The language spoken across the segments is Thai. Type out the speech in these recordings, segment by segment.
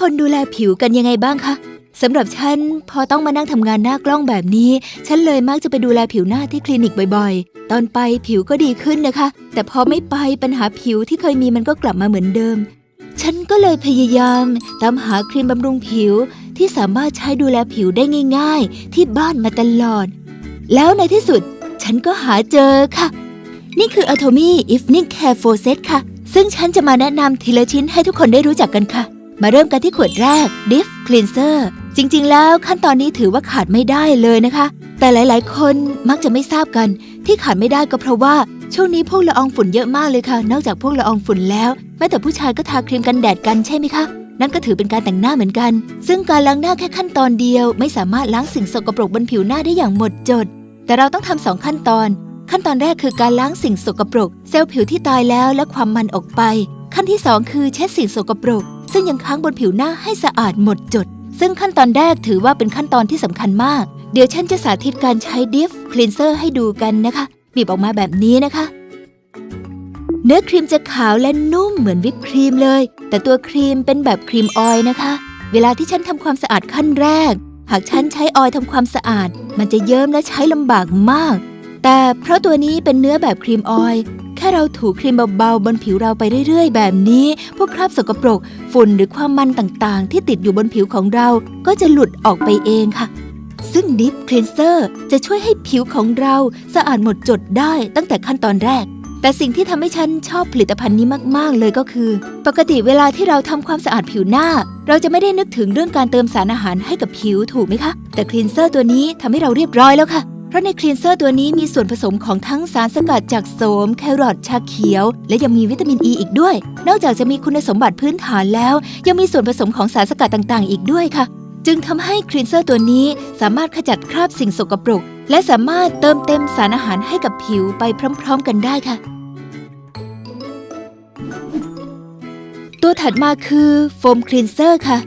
คนดูแลผิวกันยังไงบ้างคะสำหรับฉันพอต้องมานั่งทำงานหน้ากล้องแบบนี้ ฉันเลยมักจะไปดูแลผิวหน้าที่คลินิกบ่อยๆ ตอนไปผิวก็ดีขึ้นนะคะ แต่พอไม่ไปปัญหาผิวที่เคยมีมันก็กลับมาเหมือนเดิม ฉันก็เลยพยายามตามหาครีมบำรุงผิวที่สามารถใช้ดูแลผิวได้ง่าย ๆ ที่บ้านมาตลอด แล้วในที่สุด ฉันก็หาเจอค่ะ นี่คือ Atomy Evening Care for Set ค่ะ ซึ่งฉันจะมาแนะนำทีละชิ้นให้ทุกคนได้รู้จักกันค่ะ มาเริ่มกันที่ขวดแรก Diff Cleanser จริงๆ แล้วขั้นตอนนี้ถือว่าขาดไม่ได้เลยนะคะ แต่หลายๆ คนมักจะไม่ทราบกัน ที่ขาดไม่ได้ก็เพราะว่าช่วงนี้พวกละอองฝุ่นเยอะมากเลยค่ะ นอกจากพวกละอองฝุ่นแล้วแม้แต่ผู้ชายก็ทาครีมกันแดดกันใช่ไหมคะนั่นก็ถือเป็นการแต่งหน้าเหมือนกัน ซึ่งการล้างหน้าแค่ขั้นตอนเดียว ไม่สามารถล้างสิ่งสกปรกบนผิวหน้าได้อย่างหมดจด แต่เราต้องทำสองขั้นตอน ขั้นตอนแรกคือการล้างสิ่งสกปรก เซลล์ผิวที่ตายแล้วและความมันออกไป ขั้นที่สองคือเช็ดสิ่งสกปรก ซึ่งยังค้างบนผิวหน้าให้สะอาดหมดจด ซึ่งขั้นตอนแรกถือว่าเป็นขั้นตอนที่สำคัญมาก เดี๋ยวฉันจะสาธิตการใช้ดิฟคลีนเซอร์ให้ดูกันนะคะ บีบออกมาแบบนี้นะคะ เนื้อครีมจะขาวและนุ่มเหมือนวิปครีมเลย แต่ตัวครีมเป็นแบบครีมออยนะคะ เวลาที่ฉันทำความสะอาดขั้นแรก หากฉันใช้ออยทำความสะอาด มันจะเยิ้มและใช้ลำบากมาก แต่เพราะตัวนี้เป็นเนื้อแบบครีมออย แค่เราถูครีมเบาๆ บนผิวเราไปเรื่อย ๆ แบบนี้ พวกคราบสกปรก ฝุ่นหรือความมันต่างๆ ที่ติดอยู่บนผิวของเราก็จะหลุดออกไปเองค่ะ ซึ่งดิฟคลีนเซอร์จะช่วยให้ผิวของเราสะอาดหมดจดได้ตั้งแต่ขั้นตอนแรก แต่สิ่งที่ทำให้ฉันชอบผลิตภัณฑ์นี้มากๆ เลยก็คือ ปกติเวลาที่เราทำความสะอาดผิวหน้า เราจะไม่ได้นึกถึงเรื่องการเติมสารอาหารให้กับผิวถูกไหมคะ แต่คลีนเซอร์ตัวนี้ทำให้เราเรียบร้อยแล้วค่ะ ราะในคลีนเซอร์ตัวนี้มีส่วนผสมของทั้งสารสกัดจากโสม แครอทชาเขียว และยังมีวิตามินอ e ีอีกด้วย นอกจากจะมีคุณสมบัติพื้นฐานแล้ว ยังมีส่วนผสมของสารสกัดต่างๆ อีกด้วยค่ะ จึงทำให้คลีนเซอร์ตัวนี้สามารถขจัดคราบสิ่งสกปรก และสามารถเติมเต็มสารอาหารให้กับผิวไปพร้อม ๆ กันได้ค่ะ ตัวถัดมาคือโฟมคลีนเซอร์ค่ะ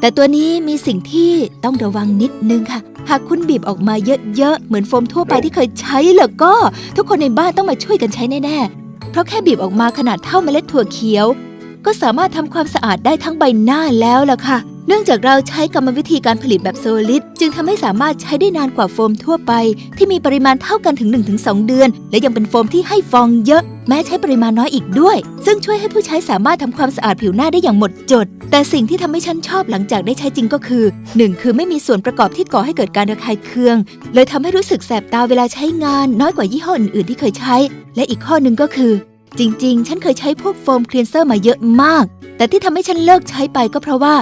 แต่ตัวนี้มีสิ่งที่ต้องระวังนิดนึงค่ะ หากคุณบีบออกมาเยอะๆ เหมือนโฟมทั่วไปที่เคยใช้แล้วก็ ทุกคนในบ้านต้องมาช่วยกันใช้แน่ๆ เพราะแค่บีบออกมาขนาดเท่าเมล็ดถั่วเขียว ก็สามารถทำความสะอาดได้ทั้งใบหน้าแล้วล่ะค่ะ เนื่องจากเราใช้กรรมวิธีการผลิตแบบโซลิดจึงทำให้สามารถใช้ได้นานกว่าโฟมทั่วไป ที่มีปริมาณเท่ากันถึง 1-2 เดือน และยังเป็นโฟมที่ให้ฟองเยอะ แม้ใช้ปริมาณน้อยอีกด้วย ซึ่งช่วยให้ผู้ใช้สามารถทำความสะอาดผิวหน้าได้อย่างหมดจด แต่สิ่งที่ทำให้ฉันชอบหลังจากได้ใช้จริงก็คือ 1 คือไม่มีส่วนประกอบที่ก่อให้เกิดการระคายเคือง เลยทำให้รู้สึกแสบตาเวลาใช้งาน น้อยกว่ายี่ห้ออื่นๆที่เคยใช้ และอีกข้อหนึ่งก็คือ จริง ๆ ฉันเคยใช้พวกโฟมคลีนเซอร์มาเยอะมาก แต่ที่ทำให้ฉันเลิกใช้ไปก็เพราะว่า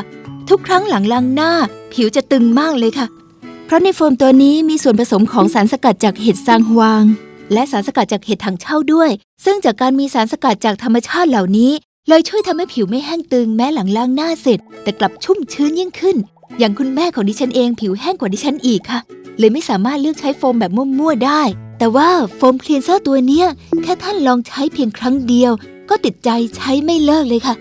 ทุกครั้งหลังล้างหน้า ผิวจะตึงมากเลยค่ะ เพราะในโฟมตัวนี้มีส่วนผสมของสารสกัดจากเห็ดซางฮวาง และสารสกัดจากเห็ดถังเช่าด้วย ซึ่งจากการมีสารสกัดจากธรรมชาติเหล่านี้ เลยช่วยทำให้ผิวไม่แห้งตึงแม้หลังล้างหน้าเสร็จ แต่กลับชุ่มชื้นยิ่งขึ้น อย่างคุณแม่ของดิฉันเองผิวแห้งกว่าดิฉันอีกค่ะ เลยไม่สามารถเลือกใช้โฟมแบบมั่วๆได้ แต่ว่าโฟมคลีนเซอร์ตัวเนี้ยแค่ท่านลองใช้เพียงครั้งเดียว ก็ติดใจใช้ไม่เลิกเลยค่ะ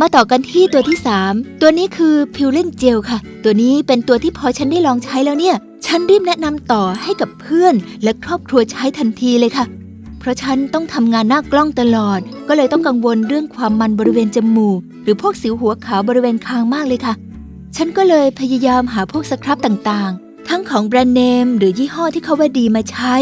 มาต่อกันที่ตัวที่ 3 ตัวนี้คือพิวเลนเจลค่ะ ตัวนี้เป็นตัวที่พอฉันได้ลองใช้แล้วเนี่ย ฉันรีบแนะนำต่อให้กับเพื่อน และครอบครัวใช้ทันทีเลยค่ะ เพราะฉันต้องทำงานหน้ากล้องตลอด ก็เลยต้องกังวลเรื่องความมันบริเวณจมูก หรือพวกสิวหัวขาวบริเวณคางมากเลยค่ะ ฉันก็เลยพยายามหาพวกสครับต่างๆ ทั้งของแบรนด์เนมหรือยี่ห้อที่เขาว่าดีมาใช้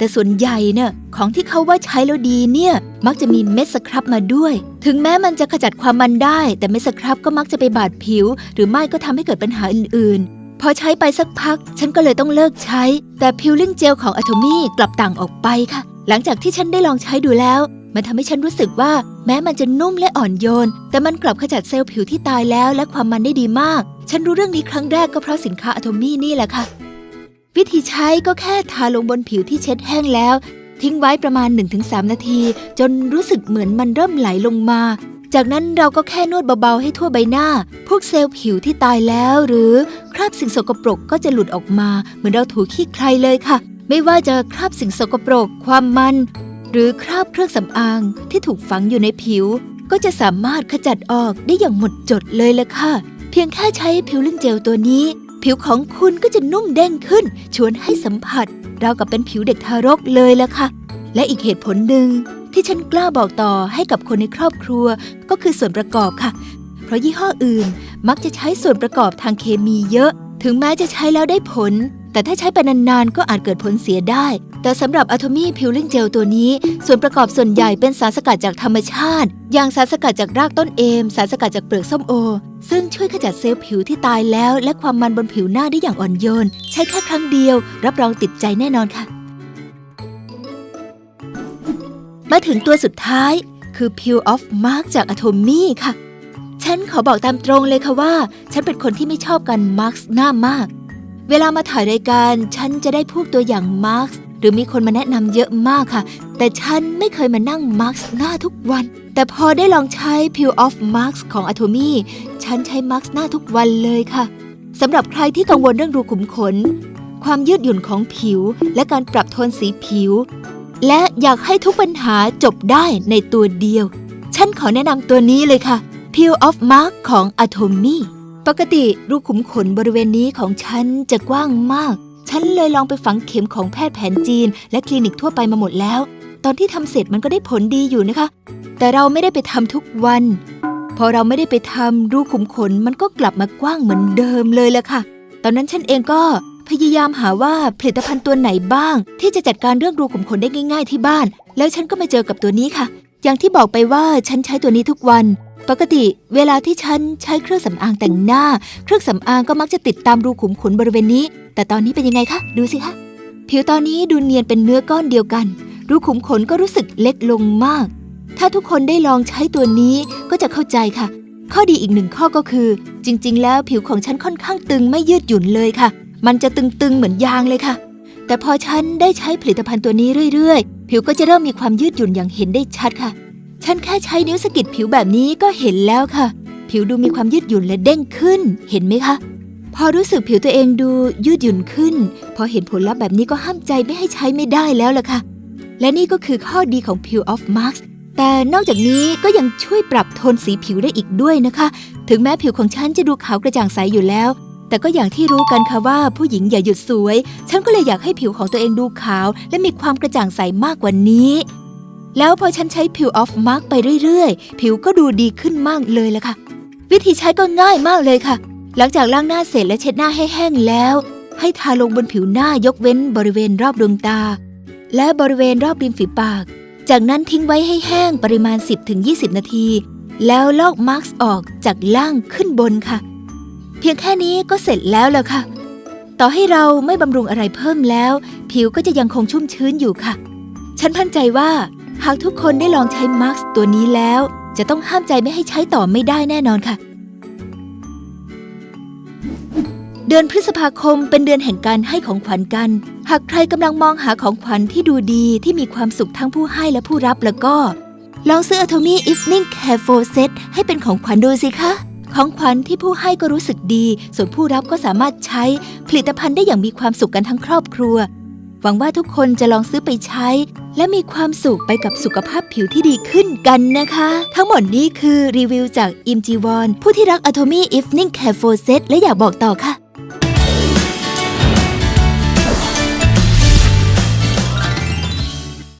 แต่ส่วนใหญ่เนี่ยของที่เขาว่าใช้แล้วดีเนี่ยมักจะมีเม็ดสครับมาด้วย ถึงแม้มันจะขจัดความมันได้ แต่เม็ดสครับก็มักจะไปบาดผิว หรือไม่ก็ทำให้เกิดปัญหาอื่น ๆ พอใช้ไปสักพัก ฉันก็เลยต้องเลิกใช้ แต่พิวลิ่งเจลของอะ t o มี่กลับต่างออกไปค่ะ หลังจากที่ฉันได้ลองใช้ดูแล้ว มันทำให้ฉันรู้สึกว่า แม้มันจะนุ่มและอ่อนโยน แต่มันกลับขจัดเซลล์ผิวที่ตายแล้ว และความมันได้ดีมาก ฉันรู้เรื่องนี้ครั้งแรกก็เพราะสินค้าอะ t o มี่นี่แหละค่ะ วิธีใช้ก็แค่ทาลงบนผิวที่เช็ดแห้งแล้ว ทิ้งไว้ประมาณ 1-3 นาที จนรู้สึกเหมือนมันเริ่มไหลลงมา จากนั้นเราก็แค่นวดเบาๆให้ทั่วใบหน้า พวกเซลล์ผิวที่ตายแล้ว หรือคราบสิ่งสกปรกก็จะหลุดออกมา เหมือนเราถูขี้ใครเลยค่ะ ไม่ว่าจะคราบสิ่งสกปรก ความมัน หรือคราบเครื่องสำอางที่ถูกฝังอยู่ในผิว ก็จะสามารถขจัดออกได้อย่างหมดจดเลยละค่ะ เพียงแค่ใช้ผิวลิงเจลตัวนี้ ผิวของคุณก็จะนุ่มเด้งขึ้น ชวนให้สัมผัสเราวกับเป็นผิวเด็กทารกเลยละค่ะ และอีกเหตุผลหนึ่งที่ฉันกล้าบอกต่อให้กับคนในครอบครัว ก็คือส่วนประกอบค่ะ เพราะยี่ห้ออื่นมักจะใช้ส่วนประกอบทางเคมีเยอะ ถึงแม้จะใช้แล้วได้ผล แต่ถ้าใช้ไปนานๆ ก็อาจเกิดผลเสียได้ แต่สำหรับอะโทมี่พิลลิ่งเจลตัวนี้ ส่วนประกอบส่วนใหญ่เป็นสารสกัดจากธรรมชาติ อย่างสารสกัดจากรากต้นเอม สารสกัดจากเปลือกส้มโอ ซึ่งช่วยขจัดเซลล์ผิวที่ตายแล้ว และความมันบนผิวหน้าได้อย่างอ่อนโยน ใช้แค่ครั้งเดียว รับรองติดใจแน่นอนค่ะ มาถึงตัวสุดท้าย คือ Peel Off Mark จาก Atomy ค่ะ ฉันขอบอกตามตรงเลยค่ะว่า ฉันเป็นคนที่ไม่ชอบการมาร์กหน้ามาก เวลามาถ่ายรายการ ฉันจะได้พวกตัวอย่างมาร์กหรือมีคนมาแนะนำเยอะมากค่ะ แต่ฉันไม่เคยมานั่งมาร์กหน้าทุกวัน แต่พอได้ลองใช้ Peel Off Mark ของ Atomy ฉันใช้มาร์กหน้าทุกวันเลยค่ะสำหรับใครที่กังวลเรื่องรูขุมขน ความยืดหยุ่นของผิว และการปรับโทนสีผิว และอยากให้ทุกปัญหาจบได้ในตัวเดียว ฉันขอแนะนำตัวนี้เลยค่ะ Peel Off Mark ของ Atomy ปกติรูขุมขนบริเวณนี้ของฉันจะกว้างมาก ฉันเลยลองไปฝังเข็มของแพทย์แผนจีน และคลินิกทั่วไปมาหมดแล้ว ตอนที่ทำเสร็จมันก็ได้ผลดีอยู่นะคะ แต่เราไม่ได้ไปทำทุกวัน พอเราไม่ได้ไปทำรูขุมขนมันก็กลับมากว้างเหมือนเดิมเลยแหละค่ะ ตอนนั้นฉันเองก็พยายามหาว่าผลิตภัณฑ์ตัวไหนบ้าง ที่จะจัดการเรื่องรูขุมขนได้ง่าย ๆ ที่บ้าน แล้วฉันก็มาเจอกับตัวนี้ค่ะ อย่างที่บอกไปว่าฉันใช้ตัวนี้ทุกวัน ปกติเวลาที่ฉันใช้เครื่องสำอางแต่งหน้า เครื่องสำอางก็มักจะติดตามรูขุมขนบริเวณนี้ แต่ตอนนี้เป็นยังไงคะ ดูสิคะ ผิวตอนนี้ดูเนียนเป็นเนื้อก้อนเดียวกัน รูขุมขนก็รู้สึกเล็กลงมาก ถ้าทุกคนได้ลองใช้ตัวนี้ก็จะเข้าใจค่ะ ข้อดีอีกหนึ่งข้อก็คือ จริง ๆ แล้วผิวของฉันค่อนข้างตึงไม่ยืดหยุ่นเลยค่ะ มันจะตึงๆเหมือนยางเลยค่ะ แต่พอฉันได้ใช้ผลิตภัณฑ์ตัวนี้เรื่อย ๆ ผิวก็จะเริ่มมีความยืดหยุ่นอย่างเห็นได้ชัดค่ะ ฉันแค่ใช้นิ้วสะกิดผิวแบบนี้ก็เห็นแล้วค่ะ ผิวดูมีความยืดหยุ่นและเด้งขึ้น เห็นไหมคะ พอรู้สึกผิวตัวเองดูยืดหยุ่นขึ้น พอเห็นผลลัพธ์แบบนี้ก็ห้ามใจไม่ให้ใช้ไม่ได้แล้วล่ะค่ะ และนี่ก็คือข้อดีของ Peel Off Marks แต่นอกจากนี้ก็ยังช่วยปรับโทนสีผิวได้อีกด้วยนะคะ ถึงแม้ผิวของฉันจะดูขาวกระจ่างใสอยู่แล้ว แต่ก็อย่างที่รู้กันค่ะว่าผู้หญิงอย่าหยุดสวย ฉันก็เลยอยากให้ผิวของตัวเองดูขาว และมีความกระจ่างใสมากกว่านี้ แล้วพอฉันใช้ Peel Off Mark ไปเรื่อยๆ ผิวก็ดูดีขึ้นมากเลยละค่ะ วิธีใช้ก็ง่ายมากเลยค่ะ หลังจากล้างหน้าเสร็จและเช็ดหน้าให้แห้งแล้ว ให้ทาลงบนผิวหน้ายกเว้นบริเวณรอบดวงตา และบริเวณรอบริมฝีปาก จากนั้นทิ้งไว้ให้แห้งปริมาณ 10-20 นาที แล้วลอกมาร์กออกจากล่างขึ้นบนค่ะ เพียงแค่นี้ก็เสร็จแล้วละค่ะ ต่อให้เราไม่บำรุงอะไรเพิ่มแล้ว ผิวก็จะยังคงชุ่มชื้นอยู่ค่ะ ฉันพันใจว่า หากทุกคนได้ลองใช้มาร์กตัวนี้แล้ว จะต้องห้ามใจไม่ให้ใช้ต่อไม่ได้แน่นอนค่ะ เดือนพฤษภาคมเป็นเดือนแห่งการให้ของขวัญกัน หากใครกำลังมองหาของขวัญที่ดูดีที่มีความสุขทั้งผู้ให้และผู้รับแล้วก็ ลองซื้อ Atomy Evening Care for Set ให้เป็นของขวัญดูสิคะของขวัญที่ผู้ให้ก็รู้สึกดี ส่วนผู้รับก็สามารถใช้ผลิตภัณฑ์ได้อย่างมีความสุขกันทั้งครอบครัว หวังว่าทุกคนจะลองซื้อไปใช้ และมีความสุขไปกับสุขภาพผิวที่ดีขึ้นกันนะคะ ทั้งหมดนี้คือรีวิวจากอิมจีวอนผู้ที่รัก Atomy Evening Care for Set และอยากบอกต่อค่ะ